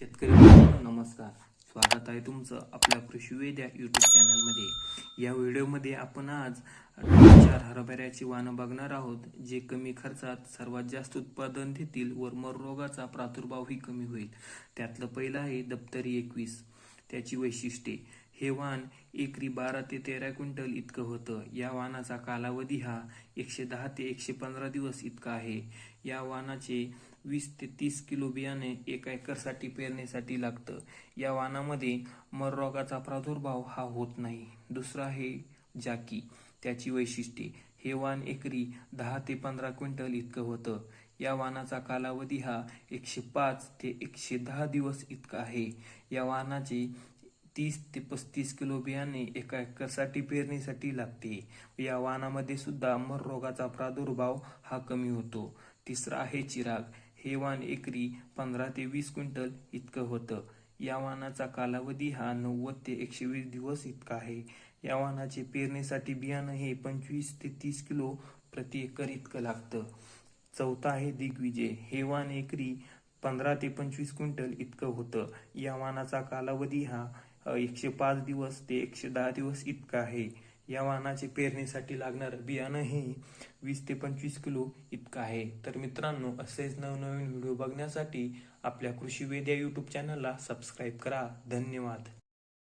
शेतकरी नमस्कार. स्वागत आहे तुमचं आपल्या कृषीवेद्या यूट्यूब चॅनलमध्ये या व्हिडिओमध्ये आपण आज चार हरभऱ्याची वाणं बघणार आहोत जे कमी खर्चात सर्वात जास्त उत्पादन देतील व मर रोगाचा प्रादुर्भावही कमी होईल. त्यातलं पहिलं आहे दप्तरी एकवीस. त्याची वैशिष्ट्ये. हे वाण एकरी बारा ते तेरा क्विंटल इतकं होतं. या वाणाचा कालावधी हा एकशे दहा ते एकशे पंधरा दिवस इतका आहे. या वाणाचे वीस ते तीस किलो बियाणे एका एकरसाठी पेरण्यासाठी लागतं. या वाणामध्ये मर रोगाचा प्रादुर्भाव हा होत नाही. दुसरा आहे जाकी. त्याची वैशिष्ट्ये. हे वाण एकरी दहा ते पंधरा क्विंटल इतकं होतं. या वाणाचा कालावधी हा एकशे पाच ते एकशे दहा दिवस इतका आहे. या वाणाचे तीस ते पस्तीस किलो बियाणे एका एकरसाठी पेरणीसाठी लागते. या वाहनामध्ये सुद्धा मर रोगाचा प्रादुर्भाव हा कमी होतो. तिसरा आहे चिराग. हे वाण एकरी पंधरा ते वीस क्विंटल इतकं होतं. या वाहनाचा कालावधी हा नव्वद ते एकशे वीस दिवस इतका आहे. या वाहनाचे पेरणीसाठी बियाणं हे पंचवीस ते तीस किलो प्रति एकर इतकं लागतं. चौथा आहे दिग्विजय. हे वाण एकरी पंधरा ते पंचवीस क्विंटल इतकं होतं. या वाहनाचा कालावधी हा एकशे पाच दिवस ते एकशे दहा दिवस इतका आहे. या वाहनाचे पेरणीसाठी लागणारं बियाणं हे वीस ते पंचवीस किलो इतकं आहे. तर मित्रांनो असेच नवनवीन व्हिडिओ बघण्यासाठी आपल्या कृषी वेद या यूट्यूब चॅनलला सबस्क्राईब करा. धन्यवाद.